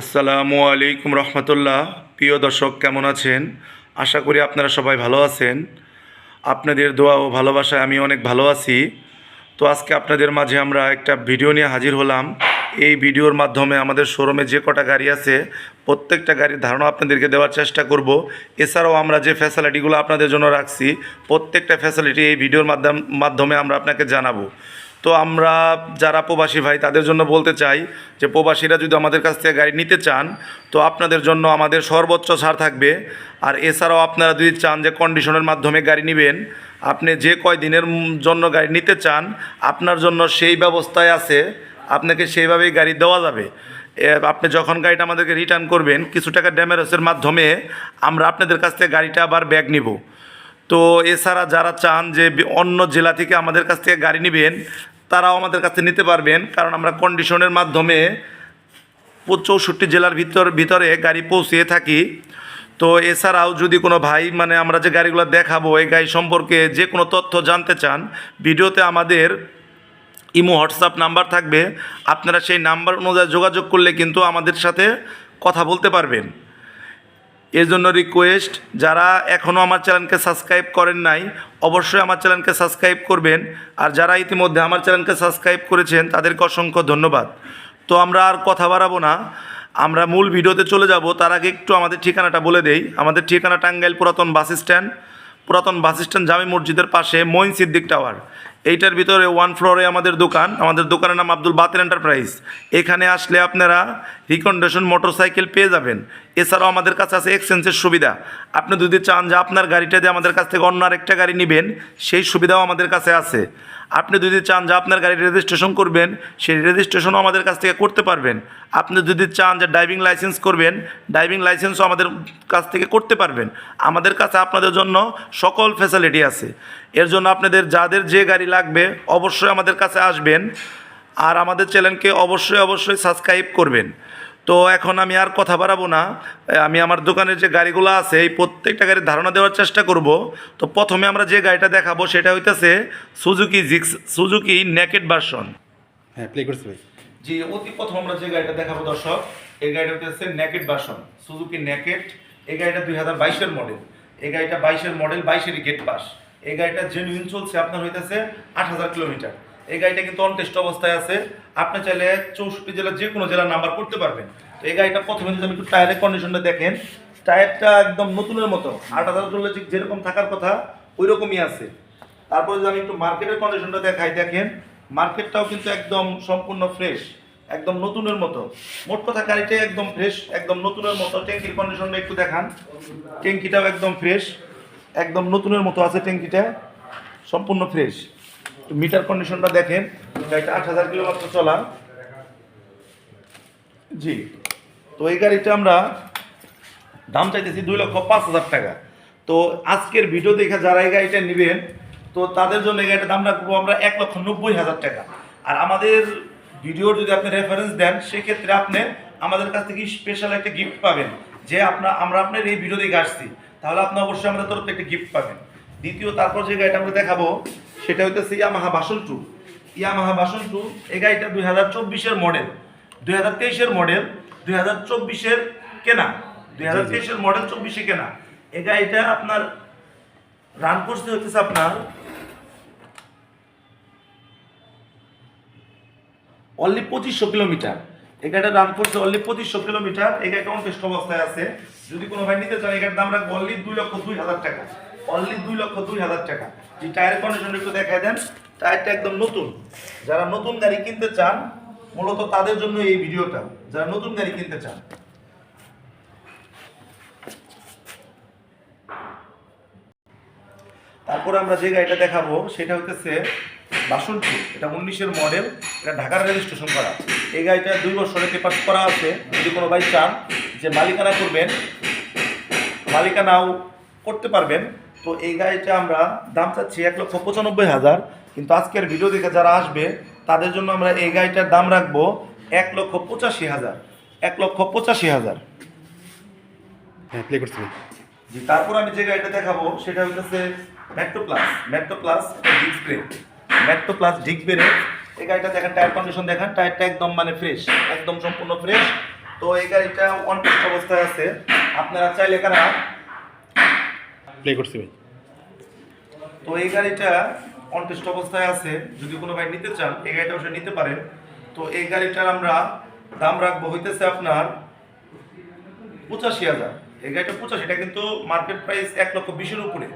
আসসালামু আলাইকুম রহমতুল্লাহ। প্রিয় দর্শক, কেমন আছেন? আশা করি আপনারা সবাই ভালো আছেন। আপনাদের দোয়া ও ভালোবাসায় আমি অনেক ভালো আছি। তো আজকে আপনাদের মাঝে আমরা একটা ভিডিও নিয়ে হাজির হলাম। এই ভিডিওর মাধ্যমে আমাদের শোরুমে যে কটা গাড়ি আছে, প্রত্যেকটা গাড়ির ধারণা আপনাদেরকে দেওয়ার চেষ্টা করব। এছাড়াও আমরা যে ফ্যাসিলিটিগুলো আপনাদের জন্য রাখছি, প্রত্যেকটা ফ্যাসিলিটি এই ভিডিওর মাধ্যম আমরা আপনাকে জানাব। তো আমরা যারা প্রবাসী ভাই, তাদের জন্য বলতে চাই যে প্রবাসীরা যদি আমাদের কাছ থেকে গাড়ি নিতে চান, তো আপনাদের জন্য আমাদের সর্বোচ্চ ছাড় থাকবে। আর এছাড়াও আপনারা যদি চান যে কন্ডিশনের মাধ্যমে গাড়ি নেবেন, আপনি যে কয় দিনের জন্য গাড়ি নিতে চান, আপনার জন্য সেই ব্যবস্থায় আছে, আপনাকে সেইভাবেই গাড়ি দেওয়া যাবে। আপনি যখন গাড়িটা আমাদেরকে রিটার্ন করবেন, কিছু টাকা ড্যামেজের মাধ্যমে আমরা আপনাদের কাছ থেকে গাড়িটা আবার ব্যাগ নিব। তো এছাড়া যারা চান যে অন্য জেলা থেকে আমাদের কাছ থেকে গাড়ি নেবেন, তারাও আমাদের কাছ নিতে পারবেন। কারণ আমরা কন্ডিশনের মাধ্যমে চৌষট্টি জেলার ভিতর ভিতরে গাড়ি পৌঁছিয়ে থাকি। তো এছাড়াও যদি কোনো ভাই মানে আমরা যে গাড়িগুলো দেখাবো, এই গাড়ি সম্পর্কে যে কোনো তথ্য জানতে চান, ভিডিওতে আমাদের ইমো, হোয়াটসঅ্যাপ নাম্বার থাকবে। আপনারা সেই নাম্বার অনুযায়ী যোগাযোগ করলে কিন্তু আমাদের সাথে কথা বলতে পারবেন। এর জন্য রিকোয়েস্ট যারা এখনও আমার চ্যানেলকে সাবস্ক্রাইব করেন নাই, অবশ্যই আমার চ্যানেলকে সাবস্ক্রাইব করবেন। আর যারা ইতিমধ্যে আমার চ্যানেলকে সাবস্ক্রাইব করেছেন, তাদেরকে অসংখ্য ধন্যবাদ। তো আমরা আর কথা বাড়াবো না। আমরা মূল ভিডিওতে চলে যাব। তার আগে একটু আমাদের ঠিকানাটা বলে দেই। আমাদের ঠিকানা টাঙ্গাইল পুরাতন বাস স্ট্যান্ড। পুরাতন বাস স্ট্যান্ড জামি মসজিদের পাশে মঈন সিদ্দিক টাওয়ার এইটার ভিতরে ওয়ান ফ্লোরে আমাদের দোকান। আমাদের দোকানের নাম আব্দুল বাতের এন্টারপ্রাইজ এখানে আসলে আপনারা রিকন্ডেশন মোটরসাইকেল পেয়ে যাবেন। এছাড়াও আমাদের কাছে আছে এক্সচেঞ্জের সুবিধা। আপনি যদি চান যে আপনার গাড়িটা দিয়ে আমাদের কাছ থেকে অন্য আরেকটা গাড়ি নেবেন, সেই সুবিধাও আমাদের কাছে আছে। আপনি যদি চান যে আপনার গাড়ি রেজিস্ট্রেশন করবেন, সেই রেজিস্ট্রেশনও আমাদের কাছ থেকে করতে পারবেন। আপনি যদি চান যে ড্রাইভিং লাইসেন্স করবেন ড্রাইভিং লাইসেন্সও আমাদের কাছ থেকে করতে পারবেন। আমাদের কাছে আপনাদের জন্য সকল ফ্যাসিলিটি আছে। এর জন্য আপনাদের যাদের যে গাড়ি লাগবে, অবশ্যই আমাদের কাছে আসবেন। আর আমাদের চ্যানেলকে অবশ্যই অবশ্যই সাবস্ক্রাইব করবেন। তো এখন আমি আর কথা বাড়াবো না। আমি আমার দোকানের যে গাড়িগুলো আছে এই প্রত্যেকটা গাড়ির ধারণা দেওয়ার চেষ্টা করব। তো প্রথমে আমরা যে গাড়িটা দেখাবো সেটা হইতেছে Suzuki Gixxer Suzuki naked version হ্যাঁ প্লে করছি ভাই। জি অতি প্রথম আমরা যে গাড়িটা দেখাবো দর্শক এই গাড়িটা হচ্ছে নেকেড ভার্সন সুজুকি নেকেড এই গাড়িটা দুই হাজার বাইশের মডেল এই গাড়িটা বাইশের মডেল বাইশেরই গেট পাস এই গাড়িটা জেনুইন চলছে আপনার হইতেছে আট হাজার কিলোমিটার। এই গাড়িটা কিন্তু অনটেস্ট অবস্থায় আছে। আপনি চাইলে চৌষট্টি জেলার যে কোনো জেলার নাম্বার করতে পারবেন। এই গাড়িটা প্রথমে যদি একটু টায়ারের কন্ডিশনটা দেখেন টায়ারটা একদম নতুনের মতো। আট হাজার চললে যেরকম থাকার কথা ওই রকমই আছে। তারপরে যদি আমি একটু মার্কেটের কন্ডিশনটা দেখাই, দেখেন মার্কেটটাও কিন্তু একদম সম্পূর্ণ ফ্রেশ একদম নতুনের মতো। মোট কথা গাড়িটাই একদম ফ্রেশ একদম নতুনের মতো। ট্যাঙ্কির কন্ডিশনটা একটু দেখান। ট্যাঙ্কিটাও একদম ফ্রেশ একদম নতুনের মতো আছে ট্যাঙ্কিটা। সম্পূর্ণ ফ্রেশ মিটার কন্ডিশনটা দেখেন, গাড়িটা আট হাজার কিলোমিটার চলা জি, তো এই গাড়িটা আমরা দাম চাইতেছি দুই লক্ষ পাঁচ হাজার টাকা। তো আজকের ভিডিও দেখে যারা এই গাড়িটা নেবেন, তো তাদের জন্য এই গাড়িটার দাম রাখব আমরা এক লক্ষ নব্বই হাজার টাকা। আর আমাদের ভিডিওর যদি আপনি রেফারেন্স দেন, সেক্ষেত্রে আপনি আমাদের কাছ থেকে স্পেশাল একটা গিফট পাবেন, যে আপনার আমরা আপনার এই ভিডিও দেখে আসছি। তাহলে আপনি অবশ্যই আমাদের তরফ থেকে একটা গিফট পাবেন। দ্বিতীয়, তারপর যে গাড়িটা আমরা দেখাবো সেটা হইতেছে ইয়ামাহা বাসন টু। ইয়ামাহা বাসন টু, এই গাড়িটা দুই হাজার চব্বিশের মডেল। দুই হাজার তেইশের মডেল, দুই হাজার চব্বিশের কেনা। দুই হাজার তেইশের মডেল, চব্বিশে কেনা। এই গাড়িটা আপনার রান করতে হচ্ছে আপনার অনলি পঁচিশশো কিলোমিটার। এই গাড়িটা রান করছে অনলি পঁচিশশো কিলোমিটার। এই গাড়িটা অনটেস্ট অবস্থায় আছে। যদি কোনো ভাই নিতে চান গাড়ির দাম রাখব অনলি দুই লক্ষ দুই হাজার টাকা। অনলি দুই লক্ষ দুই হাজার টাকা। যে টায়ারের কন্ডিশন একটু দেখাই দেন, টায়ারটা একদম নতুন। যারা নতুন গাড়ি কিনতে চান, মূলত তাদের জন্য এই ভিডিওটা। যারা নতুন গাড়ি কিনতে চান। তারপরে আমরা যে গাড়িটা দেখাবো, সেটা হচ্ছে বাসন্তী। এটা উনিশের মডেল এটা ঢাকার রেজিস্ট্রেশন করা। এই গাড়িটা দুই বছরের পেপার করা আছে। যদি কোনো ভাই চান যে মালিকানা করবেন, মালিকানাও করতে পারবেন। তো এই গাড়িটা আমরা দাম চাচ্ছি এক লক্ষ পঁচানব্বই হাজার। কিন্তু আজকের ভিডিও দেখে যারা আসবে তাদের জন্য আমরা এই গাড়িটার দাম রাখব এক লক্ষ পঁচাশি হাজার। এক লক্ষ পঁচাশি হাজার। হ্যাঁ প্লে করছি জি তারপর আমি যে গাড়িটা দেখাবো সেটা হচ্ছে metro plus metro plus disc brake metro plus disc brake এই গাড়িটা দেখেন টায়ার কন্ডিশন দেখেন টায়ারটা একদম মানে ফ্রেশ একদম সম্পূর্ণ ফ্রেশ তো এই গাড়িটা অন অবস্থায় আছে। আপনারা চাইলে কারা প্লে করছি ভাই। তো এই গাড়িটা অনটেস্ট অবস্থায় আছে। যদি কোনো ভাই নিতে চান, এই গাড়িটা অবশ্যই নিতে পারেন। তো এই গাড়িটার আমরা দাম রাখব হইতেছে আপনার পঁচাশি হাজার। এই গাড়িটা পঁচাশি, এটা কিন্তু মার্কেট প্রাইস এক লক্ষ বিশের উপরে।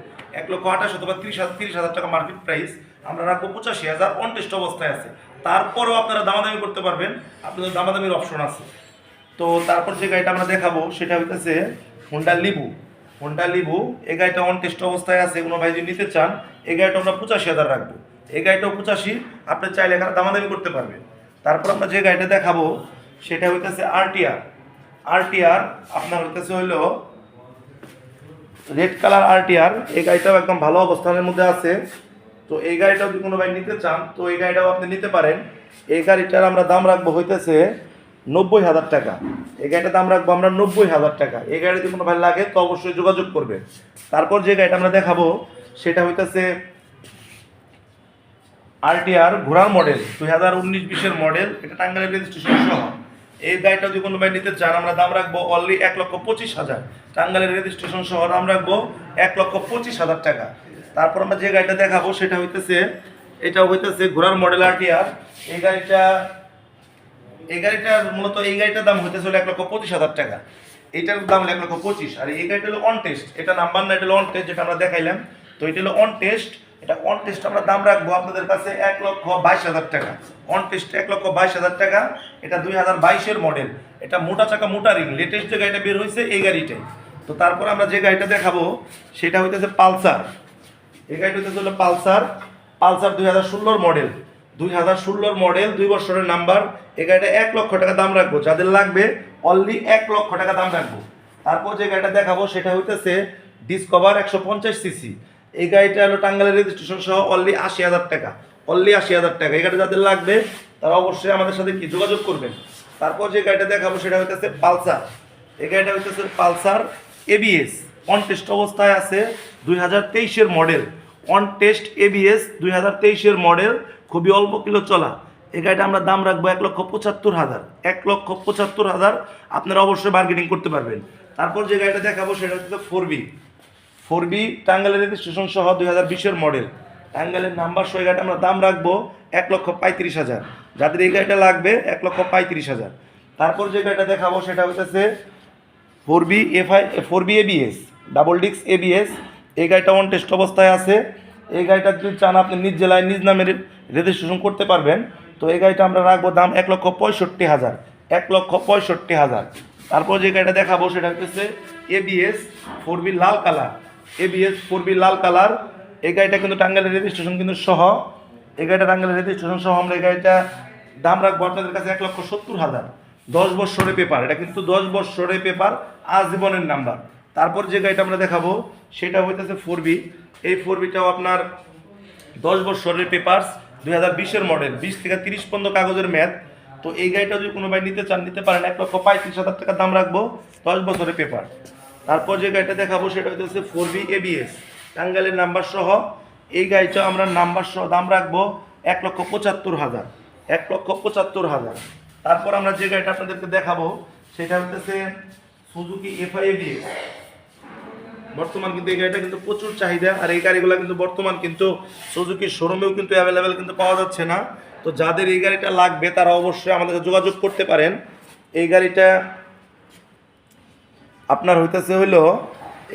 এক লক্ষ আঠাশ অথবা তিরিশ হাজার তিরিশ হাজার টাকা মার্কেট প্রাইস আমরা রাখব পঁচাশি হাজার অন টেস্ট অবস্থায় আছে। তারপরেও আপনারা দামাদামি করতে পারবেন। আপনাদের দামাদামির অপশন আছে। তো তারপর যে গাড়িটা আমরা দেখাবো, সেটা হইতেছে হোন্ডা লিবু হোন্ডা লিবু এই গাড়িটা অন টেস্ট অবস্থায় আছে, কোনো ভাই যদি নিতে চান এই গাড়িটা আমরা পঁচাশি হাজার রাখব। এই গাড়িটাও পঁচাশি, আপনি চাইলে এখানে দামাদামি করতে পারবেন। তারপর আমরা যে গাড়িটা দেখাবো, সেটা হইতেছে আরটিআর আরটিআর আপনার হইতেছে হইল রেড কালার আরটিআর এই গাড়িটাও একদম ভালো অবস্থানের মধ্যে আছে। তো এই গাড়িটাও যদি কোনো ভাই নিতে চান, তো এই গাড়িটাও আপনি নিতে পারেন। এই গাড়িটার আমরা দাম রাখব হইতেছে নব্বই হাজার টাকা। এই গাড়িটার দাম রাখব আমরা নব্বই হাজার টাকা। এই গাড়ি যদি কোনো ভাই লাগে তো অবশ্যই যোগাযোগ করবে। তারপর যে গাড়িটা আমরা দেখাবো, সেটা হইতেছে আরটিআর ঘোড়ার মডেল দুই হাজার উনিশ বিশের মডেল এটা টাঙ্গাইলের রেজিস্ট্রেশন সহ। এই গাড়িটা যদি কোনো ভাই নিতে চান, আমরা দাম রাখব অনলি এক লক্ষ পঁচিশ হাজার। টাঙ্গাইলের রেজিস্ট্রেশন সহ দাম রাখব এক লক্ষ পঁচিশ হাজার টাকা। তারপর আমরা যে গাড়িটা দেখাবো, সেটা হইতেছে এটা হইতেছে ঘোড়ার মডেল আরটিআর এই গাড়িটা এই গাড়িটার মূলত এই গাড়িটার দাম হইতেছে চলে এক লক্ষ পঁচিশ হাজার টাকা। এইটার দাম এক লক্ষ পঁচিশ। আর এই গাড়িটা হলো অন টেস্ট এটা নাম্বার না, এটা হলো অন টেস্ট যেটা আমরা দেখাইলাম। তো এটা হলো অন টেস্ট এটা অন টেস্ট আমরা দাম রাখব আপনাদের কাছে এক লক্ষ বাইশ হাজার টাকা। অন টেস্ট এক লক্ষ বাইশ হাজার টাকা। এটা দুই হাজার বাইশের মডেল এটা মোটা চাকা, মোটা রিং লেটেস্ট যে গাড়িটা বের হয়েছে এই গাড়িটাই। তো তারপর আমরা যে গাড়িটা দেখাবো, সেটা হইতেছে পালসার। এই গাড়িটা হইতেছে হলো পালসার। পালসার দুই হাজার ষোলোর মডেল দুই হাজার ষোলোর মডেল দুই বছরের নাম্বার এই গাড়িটা এক লক্ষ টাকা দাম রাখব। যাদের লাগবে অনলি এক লক্ষ টাকা দাম রাখব। তারপর যে গাড়িটা দেখাবো, সেটা হইতেছে ডিসকভার একশো পঞ্চাশ সিসি এই গাড়িটা হলো টাঙ্গালের রেজিস্ট্রেশন সহ অনলি আশি হাজার টাকা। অনলি আশি হাজার টাকা। এই গাড়িটা যাদের লাগবে, তারা অবশ্যই আমাদের সাথে কি যোগাযোগ করবেন। তারপর যে গাড়িটা দেখাবো, সেটা হইতেছে পালসার। এই গাড়িটা হইতেছে পালসার এবিএস অন টেস্ট অবস্থায় আছে দুই হাজার তেইশের মডেল অন টেস্ট এবিএস দুই হাজার তেইশের মডেল খুবই অল্প কিলো চলা। এই গাড়িটা আমরা দাম রাখব এক লক্ষ পঁচাত্তর হাজার। এক লক্ষ পঁচাত্তর হাজার আপনারা অবশ্যই বার্গেনিং করতে পারবেন। তারপর যে গাড়িটা দেখাবো সেটা হচ্ছে ফোর বি ফোর বি টাঙ্গাইলের রেজিস্ট্রেশন সহ দুই হাজার বিশের মডেল টাঙ্গাইলের নাম্বার সহ গাড়িটা আমরা দাম রাখব এক লক্ষ পঁয়ত্রিশ হাজার। যাদের এই গাড়িটা লাগবে এক লক্ষ পঁয়ত্রিশ হাজার। তারপর যে গাড়িটা দেখাবো সেটা হচ্ছে four B FI four B ABS double ডিক্স এবিএস এই গাড়িটা অন টেস্ট অবস্থায় আছে। এই গাড়িটা যদি চান আপনি নিজ জেলায়, নিজ নামে রেজিস্ট্রেশন করতে পারবেন, তো এই গাড়িটা আমরা রাখব দাম এক লক্ষ পঁয়ষট্টি হাজার, এক লক্ষ পঁয়ষট্টি হাজার। তারপর যে গাড়িটা দেখাবো সেটা হচ্ছে এবিএস ফোর বি লাল কালার। এবিএস ফোর বি লাল কালার, এই গাড়িটা কিন্তু টাঙ্গাইলের রেজিস্ট্রেশন কিন্তু সহ, এই গাড়িটা টাঙ্গাইলের রেজিস্ট্রেশন সহ আমরা এই গাড়িটা দাম রাখব আপনাদের কাছে এক লক্ষ সত্তর হাজার। দশ বৎসরের পেপার, এটা কিন্তু দশ বৎসরের পেপার, আজীবনের নাম্বার। তারপর যে গাড়িটা আমরা দেখাবো সেটা হইতেছে ফোর বি এই ফোর বিটাও আপনার দশ বৎসরের পেপার্স দুই হাজার বিশের মডেল বিশ থেকে তিরিশ পর্যন্ত কাগজের ম্যাথ তো এই গাড়িটা যদি কোনো ভাই নিতে চান, নিতে পারেন, এক লক্ষ পঁয়ত্রিশ হাজার টাকা দাম রাখব, দশ বছরের পেপার তারপর যে গাড়িটা দেখাবো, সেটা হচ্ছে ফোর বি এবিএস টাঙ্গাইলের নাম্বার সহ, এই গাড়িটা আমরা নাম্বার সহ দাম রাখব এক লক্ষ পঁচাত্তর হাজার, এক লক্ষ পঁচাত্তর হাজার। তারপর আমরা যে গাড়িটা আপনাদেরকে দেখাবো, সেটা হচ্ছে সুজুকি এফআই এবিএস বর্তমান কিন্তু এই গাড়িটা কিন্তু প্রচুর চাহিদা, আর এই গাড়িগুলো কিন্তু বর্তমান কিন্তু সুজুকির শোরুমেও কিন্তু অ্যাভেলেবেল কিন্তু পাওয়া যাচ্ছে না। তো যাদের এই গাড়িটা লাগবে, তারা অবশ্যই আমাদের সাথে যোগাযোগ করতে পারেন। এই গাড়িটা আপনার হইতেছে হইল,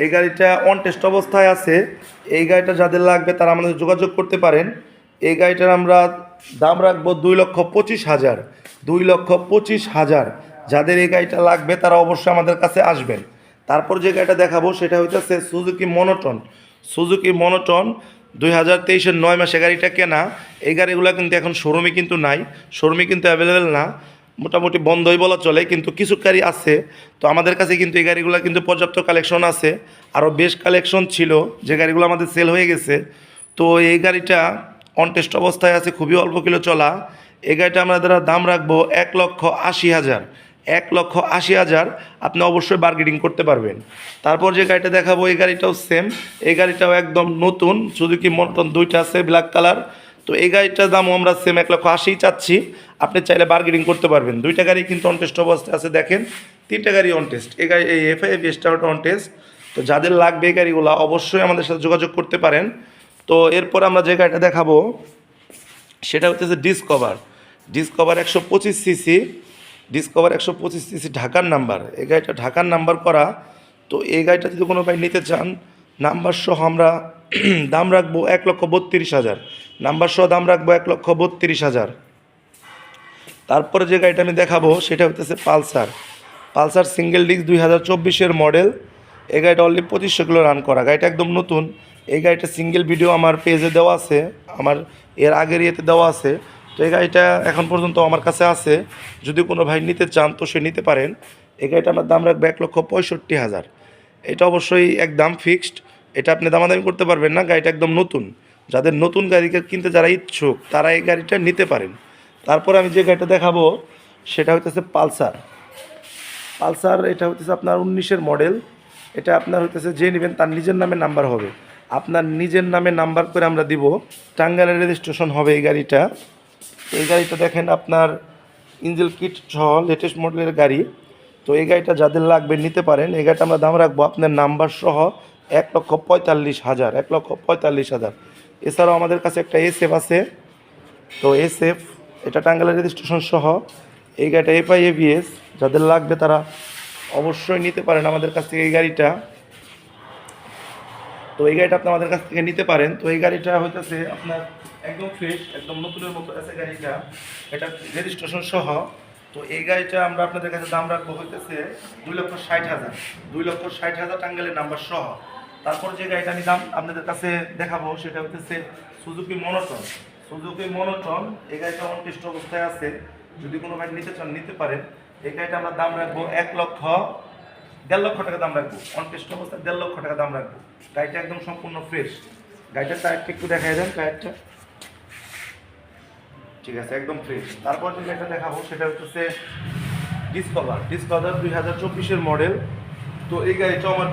এই গাড়িটা অন টেস্ট অবস্থায় আছে। এই গাড়িটা যাদের লাগবে, তারা আমাদের যোগাযোগ করতে পারেন। এই গাড়িটার আমরা দাম রাখব দুই লক্ষ পঁচিশ হাজার। দুই লক্ষ পঁচিশ হাজার। যাদের এই গাড়িটা লাগবে, তারা অবশ্যই আমাদের কাছে আসবেন। তারপর যে গাড়িটা দেখাবো সেটা হইতেছে সুজুকি মনোটন সুজুকি মনোটন দুই হাজার তেইশের নয় মাসে গাড়িটা কেনা। এই গাড়িগুলো কিন্তু এখন শোরুমে কিন্তু নাই। শোরুমে কিন্তু অ্যাভেলেবেল না। মোটামুটি বন্ধই বলা চলে, কিন্তু কিছু গাড়ি আছে। তো আমাদের কাছে কিন্তু এই গাড়িগুলো কিন্তু পর্যাপ্ত কালেকশন আছে। আরও বেশ কালেকশন ছিল, যে গাড়িগুলো আমাদের সেল হয়ে গেছে। তো এই গাড়িটা অন টেস্ট অবস্থায় আছে, খুবই অল্প কিলো চলা। এই গাড়িটা আমরা দাম রাখব এক লক্ষ আশি হাজার। এক লক্ষ আশি হাজার আপনি অবশ্যই বার্গেনিং করতে পারবেন। তারপর যে গাড়িটা দেখাবো, এই গাড়িটাও সেম এই গাড়িটাও একদম নতুন, শুধু কি মটন দুইটা আছে ব্ল্যাক কালার তো এই গাড়িটার দামও আমরা সেম এক লক্ষ আশিই চাচ্ছি। আপনি চাইলে বার্গেনিং করতে পারবেন। দুইটা গাড়ি কিন্তু অনটেস্ট অবস্থায় আছে, দেখেন। তিনটা গাড়ি অনটেস্ট এই গাড়ি, এই এফআই ওটা অনটেস্ট তো যাদের লাগবে এই গাড়িগুলো, অবশ্যই আমাদের সাথে যোগাযোগ করতে পারেন। তো এরপর আমরা যে গাড়িটা দেখাবো, সেটা হচ্ছে ডিসকভার ডিসকভার একশো পঁচিশ সিসি ডিসকভার একশো পঁচিশ সিসি ঢাকার নাম্বার এই গাড়িটা ঢাকার নাম্বার করা। তো এই গাড়িটা যদি কোনো ভাই নিতে চান নাম্বার সহ আমরা দাম রাখব এক লক্ষ বত্রিশ হাজার। নাম্বার সহ দাম রাখব এক লক্ষ বত্রিশ হাজার। তারপরে যে গাড়িটা আমি দেখাবো, সেটা হচ্ছে পালসার। পালসার সিঙ্গেল ডিস্ক দুই হাজার চব্বিশের মডেল এই গাড়িটা অলরেডি পঁচিশশো কিলো রান করা। গাড়িটা একদম নতুন। এই গাড়িটা সিঙ্গেল ভিডিও আমার পেজে দেওয়া আছে। আমার এর আগের ইয়েতে দেওয়া আছে। তো এই গাড়িটা এখন পর্যন্ত আমার কাছে আছে। যদি কোনো ভাই নিতে চান তো সে নিতে পারেন। এই গাড়িটা আমার দাম রাখবে এক লক্ষ পঁয়ষট্টি হাজার। এটা অবশ্যই একদম ফিক্সড এটা আপনি দামাদামি করতে পারবেন না, গাড়িটা একদম নতুন। যাদের নতুন গাড়িকে কিনতে যারা ইচ্ছুক, তারা এই গাড়িটা নিতে পারেন। তারপর আমি যে গাড়িটা দেখাবো, সেটা হচ্ছে পালসার। পালসার এটা হচ্ছে আপনার উনিশের মডেল এটা আপনার হইতেছে যে নেবেন তার নিজের নামে নাম্বার হবে। আপনার নিজের নামে নাম্বার করে আমরা দিব। টাঙ্গাইলের রেজিস্ট্রেশন হবে এই গাড়িটা। এই গাড়িটা দেখেন আপনার ইঞ্জেল কিট সহ লেটেস্ট মডেলের গাড়ি। তো এই গাড়িটা যাদের লাগবে নিতে পারেন। এই গাড়িটা আমরা দাম রাখব আপনার নাম্বার সহ এক লক্ষ পঁয়তাল্লিশ হাজার, এক লক্ষ পঁয়তাল্লিশ হাজার। এছাড়াও আমাদের কাছে একটা এসএফ আছে। তো এসএফ এটা টাঙ্গাইলের রেজিস্ট্রেশন সহ এই গাড়িটা এফআই এবিএস যাদের লাগবে তারা অবশ্যই নিতে পারেন আমাদের কাছ থেকে এই গাড়িটা। তো এই গাড়িটা আপনি আমাদের কাছ থেকে নিতে পারেন। তো এই গাড়িটা হইতেছে আপনার একদম ফ্রেশ একদম নতুনের মতো আছে গাড়িটা, এটা রেজিস্ট্রেশন সহ। তো এই গাড়িটা আমরা আপনাদের কাছে দাম রাখব হইতেছে দুই লক্ষ ষাট হাজার। দুই লক্ষ ষাট হাজার টাঙ্গালের নাম্বার সহ। তারপর যে গাড়িটা আমি দাম আপনাদের কাছে দেখাবো, সেটা হইতেছে সুজুকি মনোটন সুজুকি মনোটন এই গাড়িটা অনটেস্ট অবস্থায় আছে, যদি কোনো ভাই নিতে চান, নিতে পারেন। এই গাড়িটা আমরা দাম রাখব এক লক্ষ, দেড় লক্ষ টাকা দাম রাখব। অনটেস্ট অবস্থায় দেড় লক্ষ টাকা দাম রাখব। গাড়িটা একদম সম্পূর্ণ ফ্রেশ গাড়িটার টায়ারটা একটু দেখাই দেন টায়ারটা ঠিক আছে, একদম ফ্রেশ তারপর যে গাড়িটা দেখাবো, সেটা হচ্ছে ডিসকভার ডিসকভার দুই হাজার চব্বিশের মডেল তো এই গাড়িটাও আমার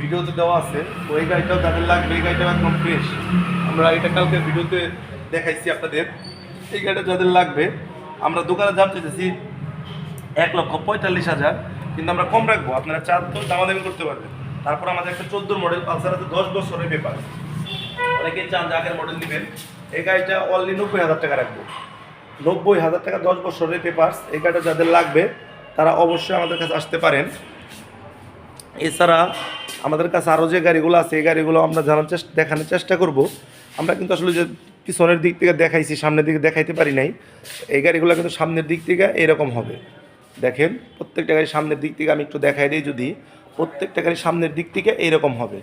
ভিডিওতে দেওয়া আছে। তো এই গাড়িটাও যাদের লাগবে, এই গাড়িটাও একদম ফ্রেশ আমরা এটা কালকে ভিডিওতে দেখাইছি আপনাদের। এই গাড়িটা যাদের লাগবে, আমরা দোকানে দাম চাইতেছি এক লক্ষ পঁয়তাল্লিশ হাজার। কিন্তু আমরা কম রাখব, আপনারা চার তো দামাদামি করতে পারবেন। তারপর আমাদের একটা চোদ্দোর মডেল পালসার আছে, দশ বছরের পেপার অনেকে চান যে আগের মডেল নেবেন। এই গাড়িটা অনলি নব্বই হাজার টাকা রাখব। নব্বই হাজার টাকা দশ বছরের পেপার্স এই গাড়িটা যাদের লাগবে, তারা অবশ্যই আমাদের কাছে আসতে পারেন। এছাড়া আমাদের কাছে আরও যে গাড়িগুলো আছে, এই গাড়িগুলো আমরা জানার চেষ্টা দেখানোর চেষ্টা করব। আমরা কিন্তু আসলে যে পিছনের দিক থেকে দেখাইছি, সামনের দিকে দেখাইতে পারি নাই। এই গাড়িগুলো কিন্তু সামনের দিক থেকে এরকম হবে। দেখেন, প্রত্যেকটা গাড়ি সামনের দিক থেকে আমি একটু দেখাই দিই যদি, প্রত্যেকটা গাড়ি সামনের দিক থেকে এইরকম হবে।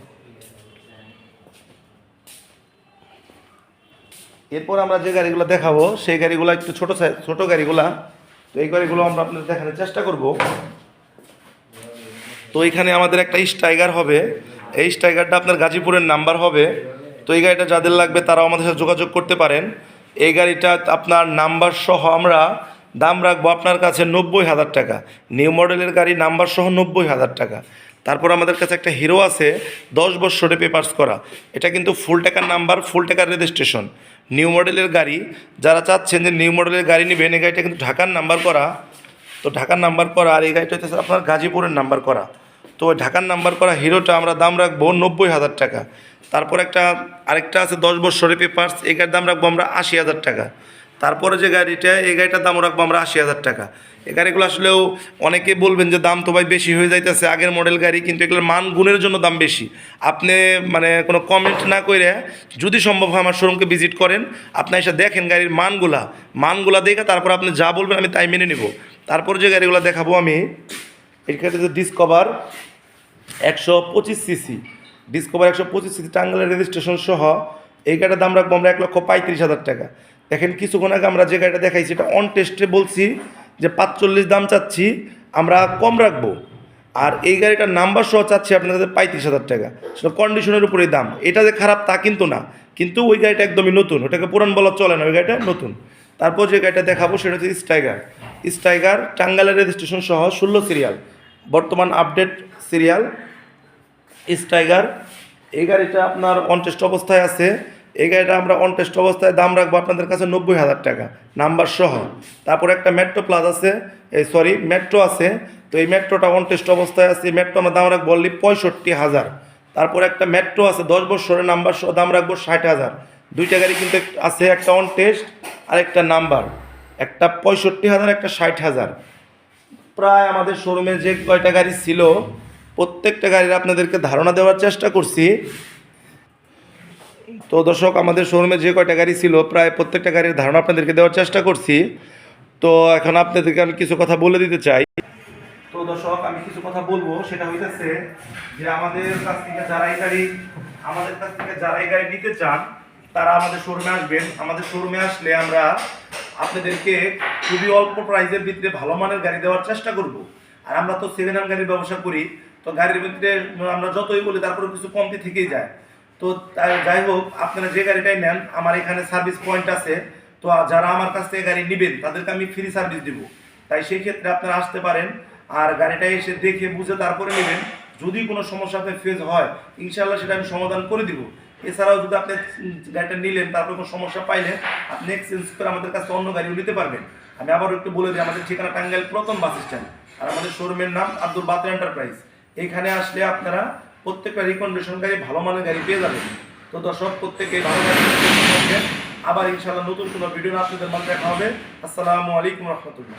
এরপর আমরা যে গাড়িগুলো দেখাবো, সেই গাড়িগুলো একটু ছোটো ছোটো গাড়িগুলা। তো এই গাড়িগুলো আমরা আপনাদের দেখানোর চেষ্টা করব। তো এখানে আমাদের একটা স্ট্রাইগার হবে। এই স্ট্রাইগারটা আপনার গাজীপুরের নাম্বার হবে। তো এই গাড়িটা যাদের লাগবে তারা আমাদের সাথে যোগাযোগ করতে পারেন। এই গাড়িটা আপনার নাম্বার সহ আমরা দাম রাখব আপনার কাছে নব্বই হাজার টাকা। নিউ মডেলের গাড়ি নাম্বার সহ নব্বই হাজার টাকা। তারপর আমাদের কাছে একটা হিরো আছে, দশ বছরে পেপার্স করা। এটা কিন্তু ফুল টাকার নাম্বার, ফুল টাকার রেজিস্ট্রেশন। নিউ মডেলের গাড়ি, যারা চাচ্ছেন যে নিউ মডেলের গাড়ি নেবেন, এই গাড়িটা কিন্তু ঢাকার নাম্বার করা। তো ঢাকার নাম্বার করা আর এই গাড়িটা হচ্ছে আপনার গাজীপুরের নাম্বার করা। তো ঢাকার নাম্বার করা হিরোটা আমরা দাম রাখব নব্বই হাজার টাকা। তারপর একটা আরেকটা আছে দশ বছরের পেপার্স এই গাড়ির দাম রাখব আমরা আশি হাজার টাকা। তারপরে যে গাড়িটা, এই গাড়িটার দাম রাখব আমরা আশি হাজার টাকা। এই গাড়িগুলো আসলেও অনেকে বলবেন যে দাম তো ভাই বেশি হয়ে যাইতেছে, আগের মডেল গাড়ি, কিন্তু এগুলোর মান গুণের জন্য দাম বেশি। আপনি মানে কোনো কমেন্ট না করে যদি সম্ভব হয় আমার শোরুমকে ভিজিট করেন, আপনি এসে দেখেন গাড়ির মানগুলা। মানগুলা দেখে তারপর আপনি যা বলবেন আমি তাই মেনে নেব। তারপর যে গাড়িগুলো দেখাবো আমি এখানে ডিসকভার একশো পঁচিশ সিসি ডিসকভার একশো পঁচিশ সিসি টাঙ্গালের রেজিস্ট্রেশন সহ, এই গাড়িটার দাম রাখব আমরা এক লক্ষ পঁয়ত্রিশ হাজার টাকা। দেখেন কিছুক্ষণ আগে আমরা যে গাড়িটা দেখাইছি, এটা অন টেস্টে বলছি যে পাঁচচল্লিশ দাম চাচ্ছি, আমরা কম রাখব। আর এই গাড়িটার নাম্বার সহ চাচ্ছি আপনার কাছে পঁয়ত্রিশ হাজার টাকা। সেটা কন্ডিশনের উপরেই দাম। এটা যে খারাপ তা কিন্তু না। কিন্তু ওই গাড়িটা একদমই নতুন। ওটাকে পুরান বলা চলে না, ওই গাড়িটা নতুন। তারপর যে গাড়িটা দেখাবো সেটা হচ্ছে স্ট্রাইগার স্ট্রাইগার টাঙ্গালের রেজিস্ট্রেশন সহ ষোলো সিরিয়াল বর্তমান আপডেট সিরিয়াল স্ট্রাইগার এই গাড়িটা আপনার অনটেস্ট অবস্থায় আছে। এই গাড়িটা আমরা অন টেস্ট অবস্থায় দাম রাখব আপনাদের কাছে নব্বই হাজার টাকা নাম্বার সহ। তারপর একটা মেট্রো প্লাস আছে, এই সরি মেট্রো আছে, তো এই মেট্রোটা অন টেস্ট অবস্থায় আছে মেট্রো আমরা দাম রাখব অনলি পঁয়ষট্টি হাজার। তারপর একটা মেট্রো আছে, দশ বছরের নাম্বার সহ দাম রাখব ষাট হাজার। দুইটা গাড়ি কিন্তু আছে, একটা অন টেস্ট আর একটা নাম্বার একটা পঁয়ষট্টি হাজার, একটা ষাট হাজার। প্রায় আমাদের শোরুমে যে কয়টা গাড়ি ছিল, প্রত্যেকটা গাড়ির আপনাদেরকে ধারণা দেওয়ার চেষ্টা করছি তো দর্শক, আমাদের শোরুমে যে কয়টা গাড়ি ছিল, প্রায় প্রত্যেকটা গাড়ির ধারণা আপনাদেরকে দেওয়ার চেষ্টা করছি। তো এখন আপনাদেরকে আমি কিছু কথা বলে দিতে চাই। তো দর্শক, আমি কিছু কথা বলব। সেটা হইতেছে যে আমাদের কাছ থেকে যারা এই গাড়ি, আমাদের কাছ থেকে যারা এই গাড়ি নিতে চান, তারা আমাদের শোরুমে আসবেন। আমাদের শোরুমে আসলে আমরা আপনাদেরকে খুবই অল্প প্রাইসের ভিতরে ভালো মানের গাড়ি দেওয়ার চেষ্টা করব। আর আমরা তো সেভেন হ্যান্ড গাড়ির ব্যবসা করি। তো গাড়ির ভিতরে আমরা যতই বলি তারপরে কিছু কমতি থেকেই যায়। তো যাই হোক আপনারা যে গাড়িটাই নেন, আমার এখানে সার্ভিস পয়েন্ট আছে। তো যারা আমার কাছ থেকে গাড়ি নেবেন, তাদেরকে আমি ফ্রি সার্ভিস দিব। তাই সেই ক্ষেত্রে আপনারা আসতে পারেন আর গাড়িটা এসে দেখে, বুঝে তারপরে নেবেন। যদি কোনো সমস্যাতে ফেস হয় ইনশাল্লাহ সেটা আমি সমাধান করে দিব। এছাড়াও যদি আপনি গাড়িটা নিলেন, তারপর কোনো সমস্যা পাইলে আপনি এক্সচেঞ্জ করে আমাদের কাছে অন্য গাড়িও নিতে পারবেন। আমি আবারও একটু বলে দিই, আমাদের ঠিকানা টাঙ্গাইল প্রথম বাস স্ট্যান্ড। আর আমাদের শোরুমের নাম আব্দুল বাদর এন্টারপ্রাইজ এইখানে আসলে আপনারা প্রত্যেকটা রিকন্ডিশন গাড়ি ভালো মানের গাড়ি পেয়ে যাবেন। তো দর্শক প্রত্যেকে ভালো গাড়ি আবার ইনশাল্লাহ নতুন কোনো ভিডিও আপনাদের মাঝে দেখা হবে। আসসালামু আলাইকুম রহমতুল্লাহ।